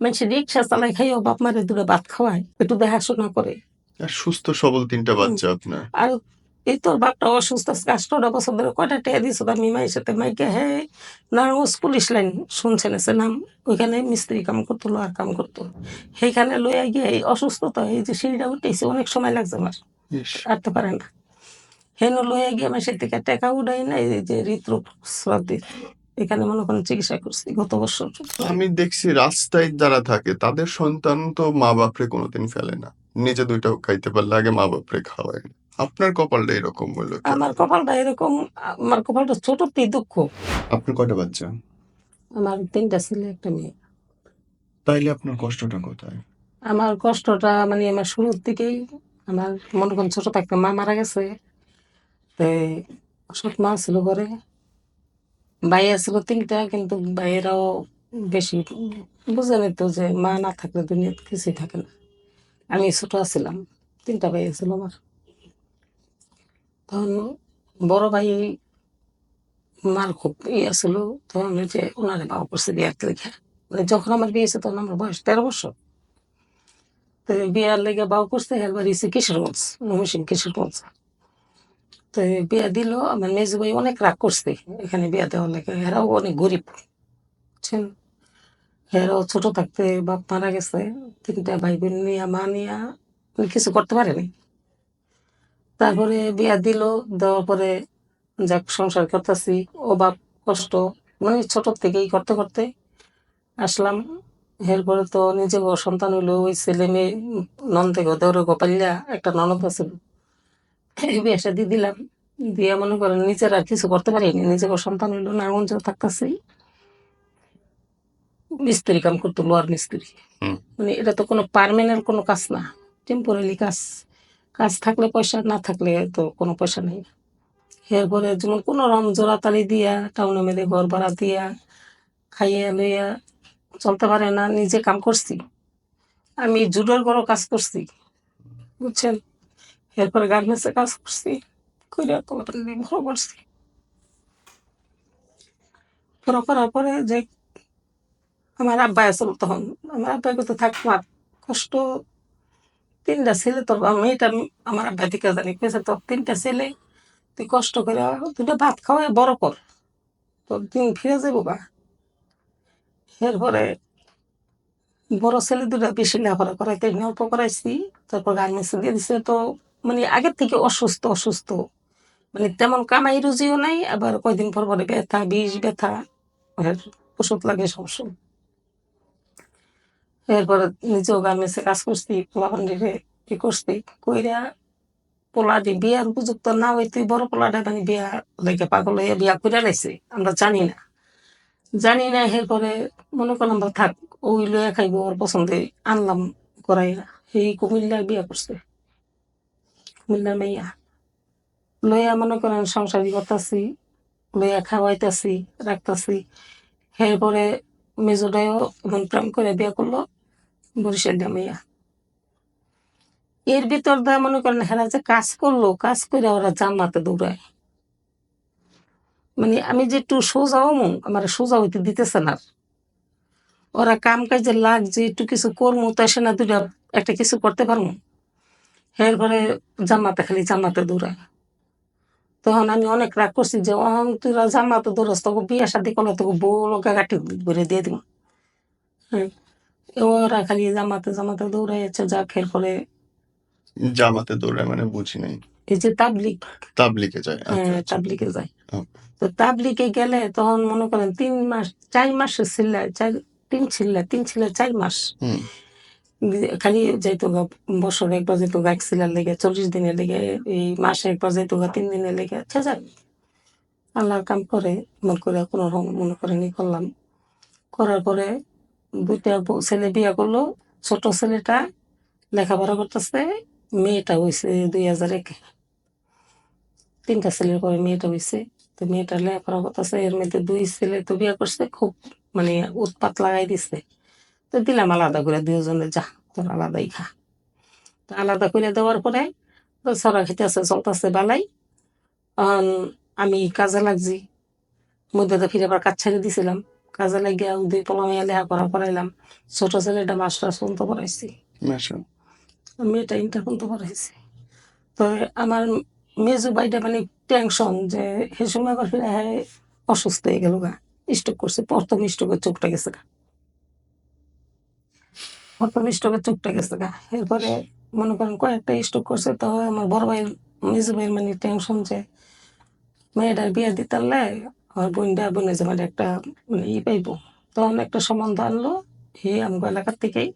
মানুষের রিক্সা চালাই খাইও বাপ মারে দূরে ভাত খাওয়ায় একটু দেখাশোনা করে। আর সুস্থ সবল তিনটা বাচ্চা আপনার। আর এই তোর বাপটা অসুস্থ আছে আষ্টটা বছর ধরে কয়টা টেয়া দিছ আমি মায়ের সাথে? মাইকে হে নারায়ণগঞ্জ পুলিশ লাইন শুনছেন সে নাম? ওইখানে মিস্ত্রি কাম করতো লোহার কাম করতো। সেইখানে লইয়া গিয়ে এই অসুস্থতা এই যে সিঁড়িটা উঠেছে অনেক সময় লাগছে আমার। আটতে পারে না। হেন লইয়া গিয়ে আমার সে থেকে টাকা উঠাই না এই যে হৃদরোগ শ্রাদ্ধি। এখানে মনে করেন চিকিৎসা করছি গত বছর। আমি দেখছি রাস্তায় যারা থাকে তাদের সন্তান তো মা বাপরে কোনোদিন ফেলে না। নিজে দুইটাও খাইতে পারলে আগে মা বাপরে খাওয়ায় আপনার কপালটা এরকম হলো আমার কপালটা এরকম আমার কপালটা ছোটতেই দুঃখ। আপনার কয়টা বাচ্চা? আমার তিনটা ছেলে একটা মেয়ে। তাইলে আপনার কষ্টটা কোথায়? আমার কষ্টটা মানে আমার শুরুর দিকেই আমার মনে করেন ছোট থাকতে মা মারা গেছে। তো অসুখ মা ছিল ঘরে। ভাইয়া ছিল তিনটা, কিন্তু ভাইয়েরাও বেশি বুঝে নিত যে মা না থাকলে দুনিয়াতে কিছুই থাকে না। আমি ছোট ছিলাম, তিনটা ভাইয়া ছিল আমার। তখন বড় ভাই মার খুব ইয়ে ছিল, তখন যে ওনারে বাবা করছে বিয়ার লেখা মানে যখন আমার বিয়ে হয়েছে তখন আমার বয়স তেরো বছর। তো বিয়ার লেগে বাউ করছে একবার এসে কিশোরগঞ্জ ময়মনসিং কিশোরগঞ্জ। তো বিয়া দিল আমার মেজু ভাই অনেক রাগ করছে। এখানে বিয়া দেওয়ার লেগে এরাও অনেক গরিব। বুঝছেন? এরাও ছোট থাকতে বাপ মারা গেছে, তিনটা ভাই বোন নিয়ে, মা নিয়ে কিছু করতে পারেনি তারপরে বিয়া দিল, দেওয়ার পরে যাক সংসার করতেছি অভাব কষ্ট মানে ছোট থেকেই করতে করতে আসলাম। এরপরে তো নিজে সন্তান হইল, ওই ছেলে মেয়ে, নন্দে দেওরে গোপালিয়া একটা ননদ আছে। বিয়ে শাদি দিলাম। দিয়ে মনে করেন নিজের আর কিছু করতে পারিনি নিজে বড় সন্তান হইল নারায়ণগঞ্জ থাকতেছি। মিস্ত্রি কাম করতো লোয়ার মিস্ত্রি। মানে এটা তো কোনো পারমানেন্ট কোনো কাজ না টেম্পোরারি কাজ। কাজ থাকলে পয়সা না থাকলে তো কোনো পয়সা নেই। এরপরে যেমন কোনো রকম জোড়াতালি দিয়া টাউনে মেলে ঘর ভাড়া দিয়া খাইয়া লইয়া চলতে পারে না নিজে কাম করছি। আমি জুডোর বড় কাজ করছি বুঝছেন? এরপরে গার্মেন্টসে কাজ করছি করে নিয়ে বড় করছি বড় করার পরে যে আমার আব্বা আসল তখন, আমার আব্বা কত আর কষ্ট, তিনটা ছেলে তোর মেয়েটা আমার আব্বা দিকে জানি কেছে তোর তিনটা ছেলে, তুই কষ্ট করে দুটো ভাত খাওয়াই বড় কর, তোর দিন ফিরে যাব বা এরপরে বড় ছেলে দুটা বেশি লেখাপড়া করাইতে, অল্প করাইছি, তারপর গার্মেন্টসে দিয়ে দিছে, তো মানে আগের থেকে অসুস্থ অসুস্থ। মানে তেমন কামাই রুজিও নাই, আবার কয়দিন পর পরে ব্যথা, বিষ ব্যথা ওষুধ লাগে সবসময় এরপরে নিজেও গার্মেন্টসে কাজ করছি পোলাপান্ডিরে ই করছি? কইরা পোলাডি বিয়ার উপযুক্ত না হইতে বড় পোলাডা মানে বিয়া লেগে পাগল হয়ে বিয়া করে লাইছে, আমরা জানি না। জানি না, এরপরে মনে করলাম থাক, ওই লইয়া খাইব, ওর পছন্দে আনলাম করাই না সেই কুমিল্লার বিয়া করছে। কুমিল্লার মেয়া লইয়া মনে করেন সংসারী করতেছি, লইয়া খাওয়াইতেছি, রাখতেছি। এরপরে মেজোটাও এমন প্রেম করে বিয়া করল, বরিশাল মেয়া এর ভিতর দিয়ে মনে করেন হেরা যে কাজ করল, কাজ করে ওরা জান্নাতে দৌড়ায়। মানে আমি যে একটু সোজা আমার সোজা হইতে দিতেছে না ওরা কাম কাজে লাগ যে একটু কিছু করব তাই এসে না দুটা একটা কিছু করতে পারব এরপরে জান্নাতে খালি জান্নাতে দৌড়ায়। তখন আমি অনেক রাগ করছি যে অহং তুই জান্নাতে দৌড়াস তোকে বিয়ে শাদি করলে তোকে বউ লোকে গাঠি করে দিয়ে দিব। হ্যাঁ ওরা খালি জামাতে জামাতে দৌড়াইছে যা খের পরে জামাতে দৌড়ায় মানে বুঝি নাই। এই যে তাবলিক তাবলিকে যায় আচ্ছা, হ্যাঁ, আচ্ছা। তাবলিকে যায়। তো তাবলিকে গেলে তখন মনে করেন তিন মাস চার মাস ছিল চার তিন ছিল তিন ছিল চার মাস। খালি যাইতো গা বছর একবার যেত গা ছিলার লেগে, চল্লিশ দিনের লেগে, এই মাসে একবার যেত গা তিন দিনের লেগে আচ্ছা যাক। আল্লাহর কাম করে, মনে করে কোনো রকম মনে করে নি করলাম। করার পরে দুইটা ছেলে বিয়া করল, ছোট ছেলেটা লেখাপড়া করতেছে, মেয়েটা হয়েছে দুই হাজার একে। তিনটা ছেলের পরে মেয়েটা হয়েছে তো মেয়েটা লেখাপড়া করতেছে, এর মধ্যে দুই ছেলে তো বিয়া করছে, খুব মানে উৎপাত লাগাই দিছে। তো দিলাম আলাদা করে দুজনে যা তোর আলাদাই খা। তো আলাদা করে দেওয়ার পরে তো ছড়া খেতেছে চলতেছে বালাই। আমি কাজে লাগছি মধ্যে তো ফিরে আবার কাজ ছেড়ে দিছিলাম। কাজে লাগিয়া দুই পোলা মেয়ে লেখাপড়া করাইলাম ছোট ছেলেটা মাস্টার পর্যন্ত পড়াইছি। মেয়েটা ইন্টার পর্যন্ত পড়াইছি। তো আমার মেজো ভাইটা মানে টেনশন যে সে সময় আবার ফিরে হ্যাঁ অসুস্থ হয়ে গেল গা। স্ট্রোক করছে প্রথম স্ট্রোকের চোখটা গেছে গা। প্রথম স্ট্রোকের চোখটা গেছে গা। এরপরে মনে করেন কয়েকটা স্ট্রোক করছে তো আমার বড় ভাইয়ের মেজো ভাইয়ের মানে টেনশন যে মেয়েটার বিয়ে দিতে পারলে আমার বোনটা বোনের জামাই একটা মানে ই পাইব। তখন একটা সম্বন্ধ আনলো হে আমগো এলাকার থেকেই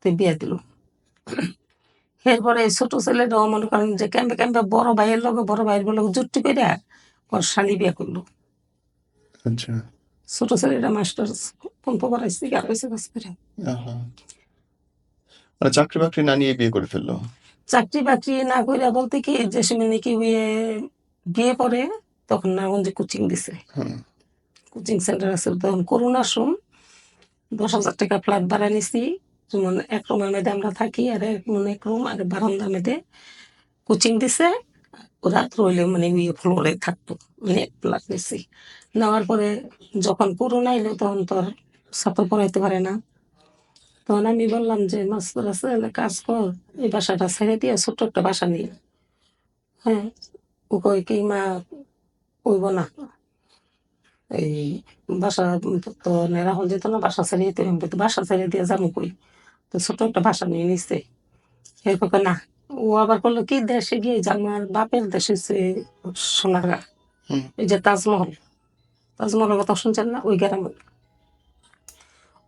তো বিয়ে দিল। এরপরে ছোট ছেলেটাও মনে করেন যে ক্যাম্পে ক্যাম্পে বড় ভাইয়ের লগে বড় ভাইয়ের বলে জুট্টি করে ওর শালি বিয়ে করল। আচ্ছা। ছোট ছেলেটা মাস্টার পম্প করাইছি আর হয়েছে কাজ করে। মানে চাকরি বাকরি না নিয়ে বিয়ে করে ফেলল। চাকরি বাকরি না করে বলতে কি যে সময় নাকি বিয়ে বিয়ে পরে তখন নারায়ণগঞ্জে কোচিং দিছে। কোচিং সেন্টার আছে তখন করোনার সময় দশ হাজার টাকা ফ্ল্যাট ভাড়া নিছি। যেমন এক রুমের মধ্যে আমরা থাকি আর এক মানে এক রুম আর বারান্দা মধ্যে কোচিং দিছে। রাত রইলে মানে ওই ফ্লোরে থাকতো মানে ফ্ল্যাট নিছি। নেওয়ার পরে যখন করোনা এলো তখন তো ছাত্র পড়াইতে পারে না। তখন আমি বললাম যে মাস্টার আছে কাজ কর। এই বাসাটা ছেড়ে দিয়ে ছোট্ট একটা বাসা নিয়ে হ্যাঁ ও কয় কি মা কইব না। এই বাসা তো রাহুল যেত না বাসা ছেড়ে তো বাসা ছেড়ে দিয়ে যাব কই? তো ছোট একটা বাসা নিয়ে নিচ্ছে এরপর না। ও আবার করল কি দেশে গিয়ে যে আমার বাপের দেশে সে সোনারগা। এই যে তাজমহল। তাজমহলের কথা শুনছেন না? ওই গ্রামে।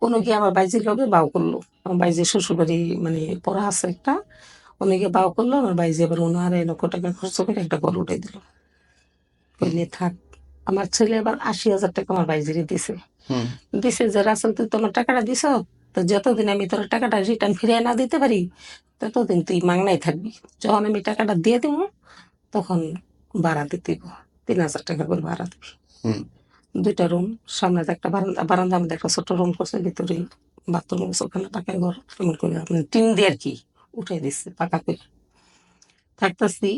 কোনো গিয়ে আমার বাইজির লগে বাউ করল। আমার বাইজির শ্বশুরবাড়ি মানে পড়া আছে একটা। অনেকে বাউ করল আমার বাইজি এবার উনি আড়াই লক্ষ টাকা খরচ করে একটা ঘর উঠাই দিল। নিয়ে থাক আমার ছেলে এবার আশি হাজার টাকা আমার বাইজিরে দিছে। দিছে যে রাসেল তুই তোমার টাকাটা দিছ? তো যতদিন আমি তোর টাকাটা রিটার্ন ফিরিয়ে না দিতে পারি ততদিন তুই মাংনাই থাকবি। যখন আমি টাকাটা দিয়ে দিব তখন ভাড়া দিতে দিব। তিন হাজার টাকা করে ভাড়া দিবি। দুইটা রুম সামনে একটা বারান্দা বারান্দা আমাদের একটা ছোট রুম করছে ভিতরে বাথরুম ওখানে টাকায় ঘর। এমন করে আপনি টিন দিয়ে আর কি উঠে দিচ্ছে, পাকা করে। থাকতেছি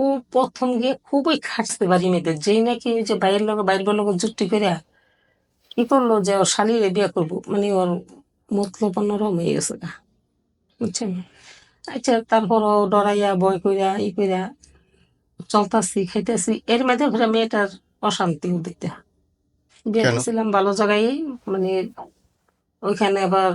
ও প্রথম গিয়ে খুবই খাটতে বাড়ি মেয়েদের। যেই নাকি ওই যে বাইরের লোক বাইরের লোক জুটি করে কি করল যে ওর শালিরে বিয়ে করব? মানে ওর মতলব অন্যরকম হয়ে গেছে গা। বুঝছেন? আচ্ছা তারপর ও ডরাইয়া বয় কইরা, ই কইরা চলতাছি, খাইতেছি। এর মধ্যে ঘুরে মেয়েটার অশান্তি দিতে বিয়ে দিয়েছিলাম ভালো জায়গায় মানে ওইখানে আবার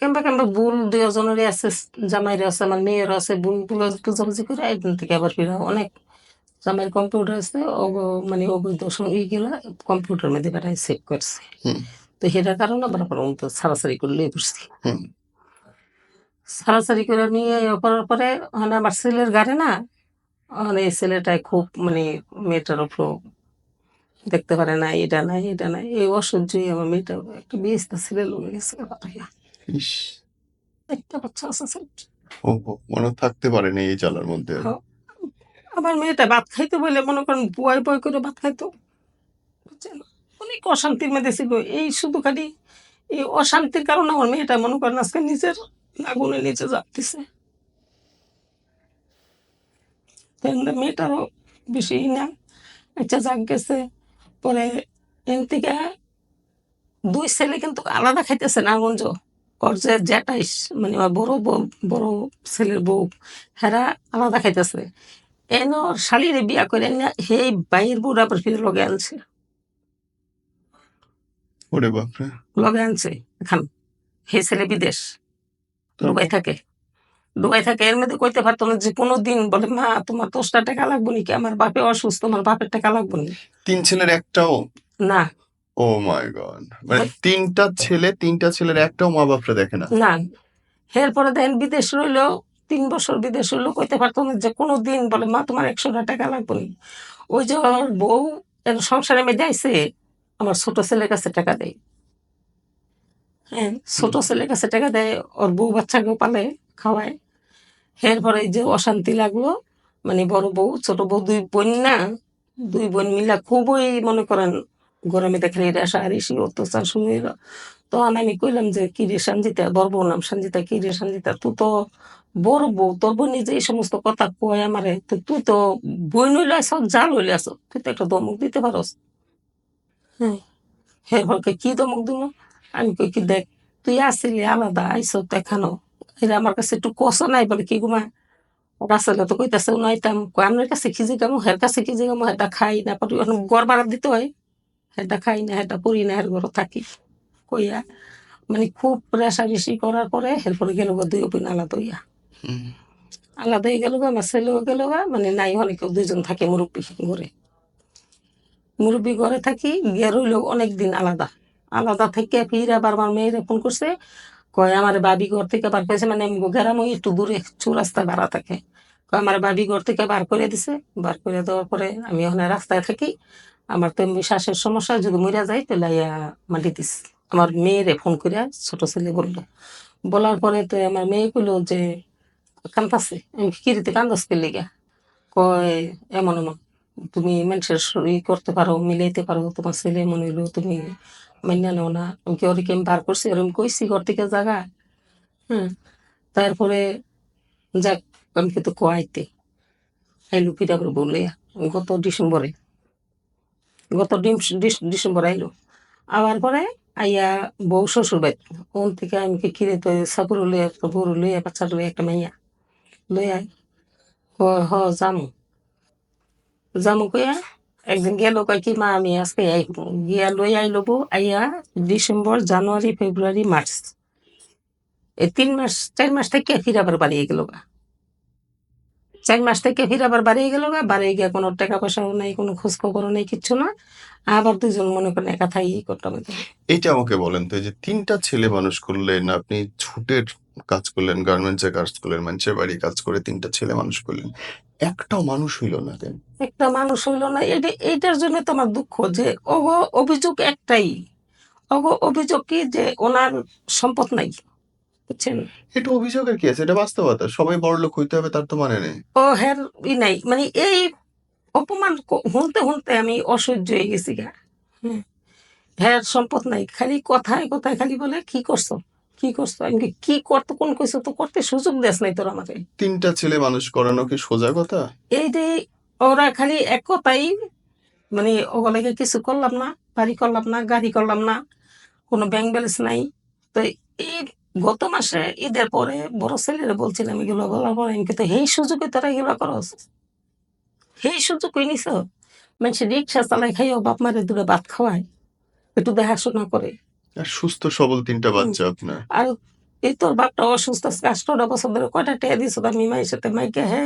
কিংবা কিংবা বুল দুজনেরই আছে জামাইরে আছে আমার মেয়ের আছে বুল বুল বুঝাবুঝি করে একদিন থেকে আবার ফিরা অনেক জামাইয়ের কম্পিউটার আছে মানে অবৈধ সঙ্গে গেলা কম্পিউটার মধ্যে বেড়াই সেভ করছে। তো সেটার কারণে আবার আবার সারাসারি করে লিয়ে বসছি হুম। সারাসারি করে নিয়ে করার পরে মানে আমার ছেলের গাড়ি না মানে ছেলেটাই খুব মানে মেয়েটার উপর দেখতে পারে না এটা নাই এটা নাই। এই অসহ্যই আমার মেয়েটা একটা বিয়েস্তা ছেলে লোকে গেছে একটা বাচ্চা আছে ও, মনে থাকতে পারেনি এই জ্বালার মধ্যে। আমার মেয়েটা ভাত খাইতে বলে মনে করেন বয় বয় করে ভাত খাইতো। বুঝছেন? অনেক অশান্তির মধ্যে ছিল। এই শুধু খালি এই অশান্তির কারণে আমার মেয়েটা মনে করেন আজকে নিজের আগুনে নিচে যাচ্ছে মেয়েটারও বেশি না আচ্ছা যাক গেছে। পরে এন থেকে দুই ছেলে কিন্তু আলাদা খাইতেছে নারায়ণগঞ্জ ওর যে মানে আমার বড় বড় ছেলের বউ হেরা আলাদা খাইতেছে। এন ওর শালিরে বিয়া করে এনে সেই বউরা আবার ফিরে লগে আনছে। ওরে বাপরে। লগে আনছে এখন। সেই ছেলে বিদেশ। দুবাই থাকে। দুবাই থাকে এর মধ্যে কইতে পারতো না যে কোনো দিন বলে মা তোমার দশটা টাকা লাগবো নাকি? আমার বাপে অসুস্থ আমার বাপের টাকা লাগবো নি তিন ছেলের একটাও? না। Oh my god. মানে তিনটা ছেলে তিনটা ছেলের একটাও মা বাপরা দেখে না? না। এরপরে দেন বিদেশ রইল তিন বছর বিদেশ রইল কইতে পারতো না যে কোনো দিন বলে মা তোমার একশোটা টাকা লাগবে নি ওই যে ওর বউ সংসারে মেয়ে যাইছে আমার ছোট ছেলের কাছে টাকা দেয়। হ্যাঁ ছোট ছেলের কাছে টাকা দেয় ওর বউ বাচ্চাকেও পালে। খাওয়ায়। এরপরে যে অশান্তি লাগল মানে বড় বউ ছোট বউ দুই বোন না দুই বোন মিলা খুবই মনে করেন গরমে দেখলে এটা সারিসি অত্যাচার হইল তখন আমি কইলাম যে কি রে সঞ্জিতা বড় বউ নাম সঞ্জিতা কি রে সঞ্জিতা তুই তো বড় বউ তোর বোন যে এই সমস্ত কথা কয় আমারে তো তুই তো বই নইলে আস যা লইলে আস তুই তো একটা দমক দিতে পারস। হ্যাঁ। হে হকে কি দমক দিব আমি কই কি দেখ তুই আসিলি আলাদা আইস দেখানো এরা আমার কাছে একটু কষ্ট নাই বলে কি গুমা রাসেলে তো কইতাছে উনাইতাম কই আপনার কাছে খিজি গামো হের কাছে খিজি গামো হেটা খাই না পারি গড় বাড়া দিতে হয়। হেটা খাই না হেটা পড়ি না হের ঘর থাকি। কইয়া মানে খুব রেশারেশি করার পরে এরপরে গেল দুই অপিন আলাদা হইয়া। আলাদা হয়ে গেল গা আমার ছেলেও গেল গা মানে নাই অনেক দুইজন থাকে মুরব্বী ঘরে মুরব্বী ঘরে থাকি গিয়ে রইল অনেক দিন আলাদা। আলাদা থেকে ফির আবার আমার মেয়েরে ফোন করছে কয়, আমার বাবি ঘর থেকে বার করেছে। মানে গেরাম ওই একটু দূরে চৌরাস্তায় ভাড়া থাকে। কয়, আমার বাবি ঘর থেকে বার করে দিছে। বার করে দেওয়ার পরে আমি ওখানে রাস্তায় থাকি। আমার তো শ্বাসের সমস্যা, যদি মরিয়া যাই তাহলে ইয়া মাটি দিস। আমার মেয়েরে ফোন করিয়া ছোট ছেলে বলল। বলার পরে তো আমার মেয়ে কইলো যে, কান্দাছে? আমি কিরিতে কান্দাস কে লেগে? কয়, এমন এমন। তুমি মানুষের ই করতে পারো, মিলাইতে পারো। তোমার ছেলে মনে হইল তুমি মান্য নেও না। আমি কি ওরে কেম বার করছি? ওরকম কইছি ঘর থেকে জায়গা হ্যাঁ তারপরে যাক, আমি কিন্তু কোয়াইতে। আইলো আবার বললে গত ডিসেম্বরে। গত ডিসেম্বর আইলো। আবার পরে আইয়া বউ শ্বশুর বাড়ি। ওন থেকে আমি কি কিরে তো সাপুর লইয়া, একটা বড় লইয়া, বাচ্চা লইয়া, একটা মাইয়া লইয়া হ হ জামু জামু কইয়া একদিন গেল কয় কি মা, আমি আজকে গিয়া লই বউ আইয়া ডিসেম্বর, জানুয়ারি, ফেব্রুয়ারি, মার্চ। এই তিন মাস, চার মাস থেকে ফির আবার বাড়িয়ে গেল গা। চার মাস থেকে ফির আবার বাড়িয়ে গেল গা বাড়িয়ে গিয়া কোনো টাকা পয়সাও নাই, কোনো খোঁজ খবরও নেই, কিচ্ছু না। আবার দুজন মনে করেন একা থাই করতাম এইটা আমাকে বলেন তো যে তিনটা ছেলে মানুষ করলেন, আপনি ছুটের কাজ করলেন গার্মেন্টসের কাজ করলেন, মানুষের বাড়ি কাজ করে তিনটা ছেলে মানুষ করলেন। একটাও মানুষ হইল না কেন? একটা মানুষ হইল না এটা এইটার জন্য তো আমার দুঃখ যে অগ অভিযোগ একটাই। অগ অভিযোগ কি যে ওনার সম্পদ নাই বুঝছেন? এটা অভিযোগের কি আছে এটা বাস্তবতা। সবাই বড় লোক হইতে হবে তার তো মানে নেই। ও হ্যার ই নাই মানে এই অপমান শুনতে শুনতে আমি অসহ্য হয়ে গেছি গা। হ্যার সম্পদ নাই খালি কথায় কথায় খালি বলে কি করছ? কি করছ? কি, করতে কোন কইছো? তো করতে সুযোগ দেস নাই তোর আমাকে। তিনটা ছেলে মানুষ করানো কি সোজা কথা? এই যে ওরা খালি এক কথাই মানে ওগুলোকে কিছু করলাম না বাড়ি করলাম না গাড়ি করলাম না কোনো ব্যাংক ব্যালেন্স নাই। তো এই গত মাসে ঈদের পরে বড় ছেলেরা বলছিলাম এগুলো বলার পরে কিন্তু এই সুযোগে তোরা এগুলো করস। সেই সুযোগ কই নিছ? মানুষ রিক্সা চালাই খাইও বাপ মারে দূরে ভাত খাওয়ায় একটু দেখাশোনা করে। সুস্থ সবল তিনটা বাচ্চা আপনার। আর এই তোর বাপটা অসুস্থ আষ্টটা বছর ধরে কয়টা টেয়া দিছ আমি মায়ের সাথে? মাইকে হে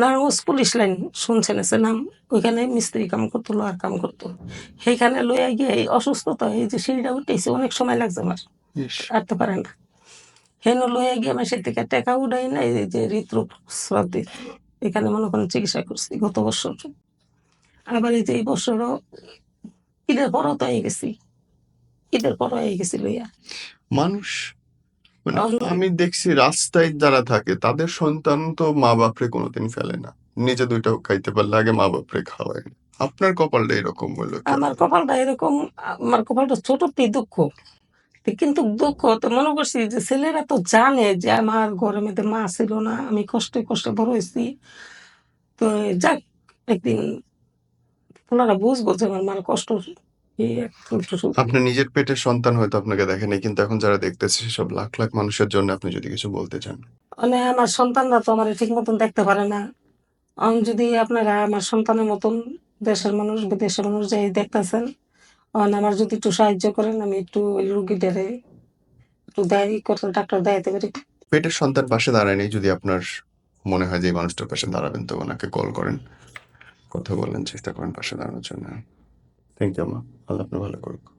নারায়ণগঞ্জ পুলিশ লাইন শুনছেন সে নাম। ওইখানে মিস্ত্রি কাম করতো লোহার কাম করতো সেইখানে লইয়া গিয়ে এই অসুস্থতা এই যে সিঁড়িটা উঠেছে অনেক সময় লাগছে আমার। আটতে পারে না। হেন লইয়া গিয়ে আমার সে থেকে টাকা উঠাই না এই যে হৃদরোগ শ্রদ্ধে এখানে মনে করেন চিকিৎসা করছি গত বছর। আবার এই যে এই বছরও ঈদের পরও তো হয়ে গেছি। ঈদের হয়ে গেছি লইয়া। মানুষ মানে আমি দেখছি রাস্তায় যারা থাকে তাদের সন্তান তো মা বাপরে কোনোদিন ফেলে না। নিজে দুইটা খাইতে পারলে আগে মা বাপরে খাওয়ায়। আপনার কপালটা এরকম হলো আমার কপালটা এরকম আমার কপালটা ছোটতেই দুঃখ। কিন্তু দুঃখ তো মনে করছি যে ছেলেরা তো জানে যে আমার ঘরের মধ্যে মা ছিল না আমি কষ্টে কষ্টে বড় হয়েছি। তো যাক একদিন ওনারা বুঝব যে আমার মার কষ্ট একটু- নিজের পেটের সন্তান হয়তো আপনাকে দেখেনি কিন্তু এখন যারা দেখতেছে সেসব লাখ লাখ মানুষের জন্য আপনি যদি কিছু বলতে চান। মানে আমার সন্তানরা তো আমার ঠিক মতন দেখতে পারে না। আমি যদি আপনারা আমার সন্তানের মতন দেশের মানুষ বিদেশের মানুষ যাই দেখতেছেন আমার যদি একটু সাহায্য করেন আমি একটু ওই রুগীটারে একটু দেয় করতে ডাক্তার দেখাতে পারি। পেটের সন্তান পাশে দাঁড়ায়নি যদি আপনার মনে হয় যে এই মানুষটার পাশে দাঁড়াবেন তো ওনাকে কল করেন। কথা বলেন চেষ্টা করেন পাশে দাঁড়ানোর জন্য। থ্যাংক ইউ মা আল্লাহ আপনি ভালো করুক।